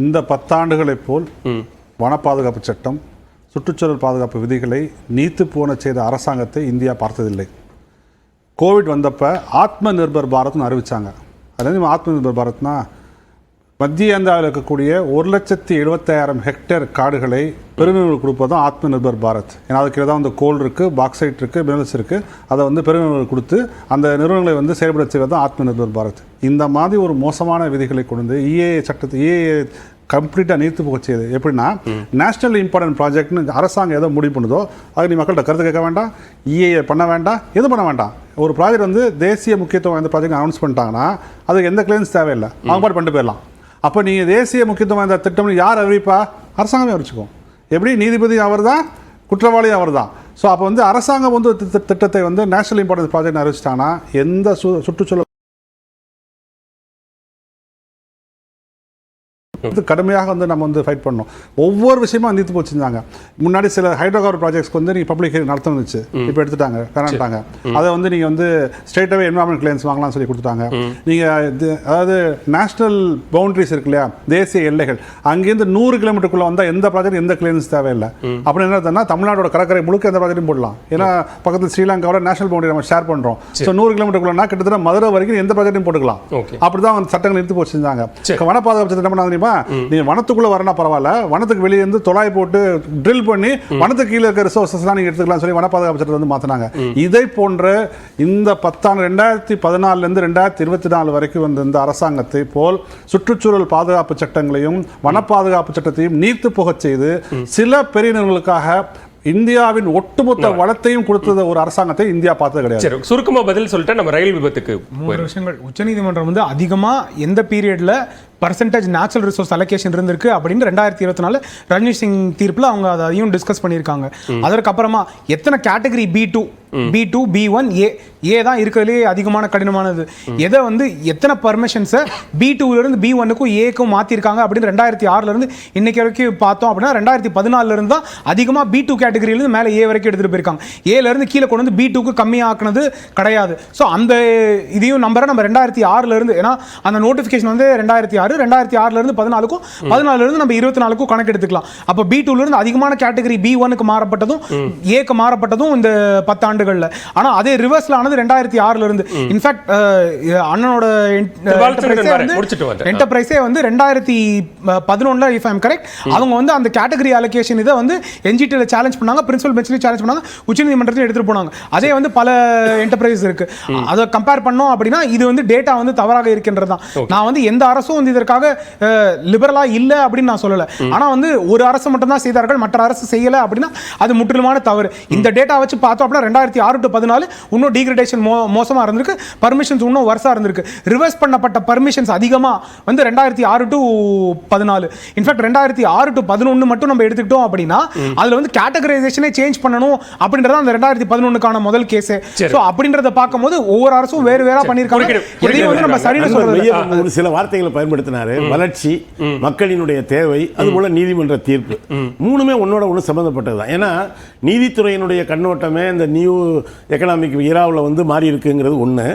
இந்த பத்தாண்டுகளைப் போல் வன பாதுகாப்பு சட்டம் சுற்றுச்சூழல் பாதுகாப்பு விதிகளை நீத்து போன செய்த அரசாங்கத்தை இந்தியா பார்த்ததில்லை. கோவிட் வந்தப்ப ஆத்ம நிர்பர் பாரத்னு அறிவிச்சாங்க. அதாவது ஆத்ம நிர்பர் பாரத்னா மத்திய இந்தியாவில் இருக்கக்கூடிய ஒரு லட்சத்தி எழுபத்தாயிரம் ஹெக்டேர் காடுகளை பெருநிறுவனம் கொடுப்பது தான் ஆத்ம நிர்பர் பாரத். ஏன்னா அதுக்கு தான் வந்து கோல் இருக்குது பாக்ஸைட் இருக்குது மினரல்ஸ் இருக்குது அதை வந்து பெருநிறுவனம் கொடுத்து அந்த நிறுவனங்களை வந்து செயல்பட செய்வது தான் ஆத்ம நிர்பர் பாரத். இந்த மாதிரி ஒரு மோசமான விதிகளை கொண்டு வந்து இஏஏ சட்டத்தை இஏஏ கம்ப்ளீட்டாக நீர்த்து போக செய்யுது எப்படின்னா நேஷனல் இம்பார்ட்டன்ட் ப்ராஜெக்ட்னு அரசாங்கம் எதோ முடிவு பண்ணுதோ அது நீ மக்கள்கிட்ட கருத்து கேட்க வேண்டாம் இஏஏ பண்ண வேண்டாம் எதுவும் பண்ண வேண்டாம். ஒரு ப்ராஜெக்ட் வந்து தேசிய முக்கியத்துவம் வாய்ந்த ப்ராஜெக்ட் அனௌன்ஸ் பண்ணிட்டாங்கன்னா அதுக்கு எந்த கிளைம்ஸ் தேவையில்லை. அவங்க பாட்டு பண்ணிட்டு போயிடலாம். அப்போ நீங்கள் தேசிய முக்கியத்துவம் வாய்ந்த திட்டம்னு யார் அறிவிப்பா? அரசாங்கமே அறிவிச்சுக்கும் எப்படி? நீதிபதி அவர் தான் குற்றவாளி அவர் தான் ஸோ அப்போ வந்து அரசாங்கம் வந்து திட்ட- திட்டத்தை வந்து நேஷனல் இம்பார்ட்டன்ஸ் ப்ராஜெக்ட் அறிவிச்சிட்டாங்கன்னா எந்த சு சுற்றுச்சூழல் வந்து கடுமையாக வந்து நம்ம வந்து ஃபைட் பண்ணோம் ஒவ்வொரு விஷயமும் நீத்து போச்சுருந்தாங்க முன்னாடி சில ஹைட்ரோ கார்பன் ப்ராஜெக்ட்ஸ்க்கு வந்து நீங்கள் பப்ளிக் நடத்த வந்துச்சு இப்போ எடுத்துட்டாங்க வேணான்ட்டாங்க அதை வந்து நீங்கள் வந்து ஸ்ட்ரெயிட்டாகவே என்வரான்மெண்ட் கிளைன்ஸ் வாங்கலாம்னு சொல்லி கொடுத்துட்டாங்க. நீங்கள் அதாவது நேஷனல் பவுண்டரிஸ் இருக்கு இல்லையா? தேசிய எல்லைகள். அங்கேருந்து நூறு கிலோமீட்டருக்குள்ள வந்தால் எந்த ப்ராஜெக்ட் எந்த கிளைன்ஸ் தேவையில்லை. அப்படின்னு என்ன தமிழ்நாடோட கடற்கரை முழுக்க எந்த ப்ராஜெக்ட்டும் போடலாம். ஏன்னா பக்கத்தில் ஸ்ரீலங்காவோட நேஷனல் பவுண்டரி நம்ம ஷேர் பண்ணுறோம் ஸோ நூறு கிலோமீட்டருக்குள்ளனா கிட்டத்தட்ட மதுரை வரைக்கும் எந்த ப்ராஜெக்ட்டும் போட்டுக்கலாம். ஓகே. அப்படிதான் வந்து சட்டங்கள் நிறுத்தி போச்சிருந்தாங்க சரி. வன பாதுகாப்பு என்ன பண்ணாங்க தெரியுமா? நீங்க வனத்துக்குள்ள வரனா பரவாயில்ல. வனத்துக்கு வெளியே இருந்து தொலாய் போட்டு ட்ரில் பண்ணி வனத்துக்கு கீழே இருக்க ரிசோர்சஸ்லாம் நீங்க எடுத்துக்கலாம் சொல்லி வன பாதுகாப்பு சட்டத்தை வந்து மாத்தினாங்க. இதை போன்ற இந்த பத்தாண்டு ரெண்டாயிரத்தி பதினாலுல இருந்து ரெண்டாயிரத்தி இருபத்தி நாலு வரைக்கும் வந்த இந்த அரசாங்கத்தை போல் சுற்றுச்சூழல் பாதுகாப்பு சட்டங்களையும் வன பாதுகாப்பு சட்டத்தையும் நீர்த்து போகச் செய்து சில பெரிய நிறுவனங்களுக்காக இந்தியாவின் ஒட்டுமொத்த வளத்தையும் கொடுத்தத ஒரு அரசாங்கத்தை இந்தியா பார்த்தது கிடையாது. சரி சுருக்கமா பதில் சொல்லிட்டு நம்ம ரயில் விபத்துக்கு மூணு விஷயங்கள் உச்சநீதிமன்றம் வந்து அதிகமாக எந்த பீரியட்ல பர்சன்டேஜ் நேச்சுரல் ரிசோர்ஸ் அலோகேஷன் இருந்திருக்கு அப்படின்னு ரெண்டாயிரத்தி இருபத்தி நாலு ரஞ்சித் சிங் தீர்ப்பில் அவங்க அதையும் டிஸ்கஸ் பண்ணியிருக்காங்க. அதற்கப்புறமா எத்தனை category B two B two B one A A தான் இருக்கிறதுலே அதிகமான கடினமானது. எதை வந்து எத்தனை பர்மிஷன்ஸை பி டூலேருந்து பி ஒன்னுக்கும் ஏக்கும் மாற்றிருக்காங்க அப்படின்னு ரெண்டாயிரத்தி ஆறுலேருந்து இன்னைக்கு வரைக்கும் பார்த்தோம் அப்படின்னா ரெண்டாயிரத்தி பதினாலிருந்து தான் அதிகமாக பி டூ கேட்டகரியிலேருந்து மேலே ஏ வரைக்கும் எடுத்துகிட்டு போயிருக்காங்க. ஏலேருந்து கீழே கொண்டு வந்து பி டூக்கு கம்மியாக்குனது கிடையாது. ஸோ அந்த இதையும் நம்பரை நம்ம ரெண்டாயிரத்தி ஆறுலேருந்து ஏன்னா அந்த நோட்டிஃபிகேஷன் வந்து ரெண்டாயிரத்தி ஆறு ரெண்டாயிரத்தி ஆறுலேருந்து பதினாலுக்கும் பதினாலுலேருந்து நம்ம இருபத்தி நாலுக்கும் கணக்கு எடுத்துக்கலாம். அப்போ பி டூலேருந்து அதிகமான கேட்டகரி பி ஒனுக்கு மாறப்பட்டதும் ஏக்கு மாறப்பட்டதும் இந்த பத்தாண்டுகளில் ஆனால் அதே ரிவர்ஸில் ஆனது ரெண்டாயிரத்தி ஆறுலேருந்து இன்ஃபேக்ட் அண்ணனோட. என்டர்பிரைஸே வந்து ரெண்டாயிரத்தி பதினொன்றில் இஃப் ஐம் கரெக்ட் அவங்க வந்து அந்த கேட்டகரி அலோகேஷன் இதை வந்து என்ஜிடியில் சேலஞ்ச் பண்ணாங்க பிரின்சிபல் பெஞ்சிலையும் சேலஞ்ச் பண்ணாங்க உச்சநீதிமன்றத்தையும் எடுத்துட்டு போனாங்க. அதே வந்து பல என்டர்பிரைஸ் இருக்கு. அதை கம்பேர் பண்ணோம் அப்படின்னா இது வந்து டேட்டா வந்து தவறாக இருக்கின்றது தான். நான் வந்து எந்த அரசும் வந்து இதற்காக லிபரலா இல்ல அப்படின்னு நான் சொல்லல. ஆனா வந்து ஒரு அரசு மட்டும் தான் செய்தார்கள் மற்ற அரசு செய்யல அப்படின்னா அது முற்றிலுமான தவறு. இந்த டேட்டா வச்சு பார்த்தோம் அப்படின்னா ரெண்டாயிரத்தி ஆறு டு பதினாலு இன்னும் டீக்ரடேஷன் மோசமா இருந்திருக்கு. பர்மிஷன்ஸ் இன்னும் வருஷா இருந்திருக்கு. ரிவர்ஸ் பண்ணப்பட்ட பர்மிஷன்ஸ் அதிகமா வந்து ரெண்டாயிரத்தி ஆறு டு பதினாலு. இன்ஃபேக்ட் ரெண்டாயிரத்தி ஆறு டு பதினொன்று மட்டும் நம்ம எடுத்துக்கிட்டோம் அப்படின்னா அதுல வந்து கேட்டகரைசேஷனே சேஞ்ச் பண்ணணும் அப்படின்றத அந்த ரெண்டாயிரத்தி பதினொன்றுக்கான முதல் கேஸ். ஸோ அப்படின்றத பார்க்கும்போது ஒவ்வொரு அரசும் வேறு வேறா பண்ணியிருக்காங்க. எதையும் வந்து நம்ம அன்பர் சொல்றது சில வார்த்தைகளை பயன்படுத்தினாரு. வளர்ச்சி மக்களினுடைய தேவை அது போல நீதிமன்ற தீர்ப்பு. மூணுமே ஒன்னோட ஒன்று சம்மந்தப்பட்டதுதான் ஏன்னா நீதித்துறையினுடைய கண்ணோட்டமே இந்த நியூ எக்கனாமிக் இராவில் வந்து மாறி இருக்குங்கிறது ஒண்ணு.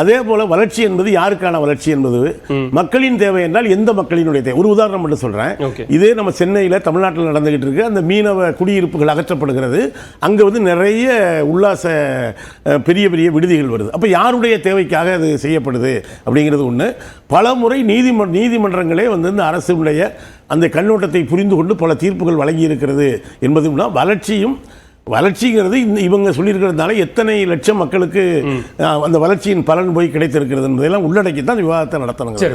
அதே போல வளர்ச்சி என்பது யாருக்கான வளர்ச்சி என்பது? மக்களின் தேவை என்றால் எந்த மக்களினுடைய தேவை? ஒரு உதாரணம் மட்டும் சொல்றேன். Okay. இதே நம்ம சென்னையில் தமிழ்நாட்டில் நடந்துகிட்டு இருக்கு. அந்த மீனவ குடியிருப்புகள் அகற்றப்படுகிறது. அங்க வந்து நிறைய உல்லாச பெரிய பெரிய விடுதிகள் வருது. அப்ப யாருடைய தேவைக்காக அது செய்யப்படுது அப்படிங்கிறது ஒண்ணு. பல முறை நீதிமன்ற நீதிமன்றங்களே வந்து இந்த அரசுடைய அந்த கண்ணோட்டத்தை புரிந்து கொண்டு பல தீர்ப்புகள் வழங்கி இருக்கிறது என்பதும் தான் வளர்ச்சியும் வளர்ச்சிங்கிறது இந்த இவங்க சொல்லியிருக்கிறதுனால எத்தனை லட்சம் மக்களுக்கு அந்த வளர்ச்சியின் பலன் போய் கிடைத்திருக்கிறது என்பதையெல்லாம் உள்ளடக்கி தான் விவாதத்தை நடத்தணுங்க சரி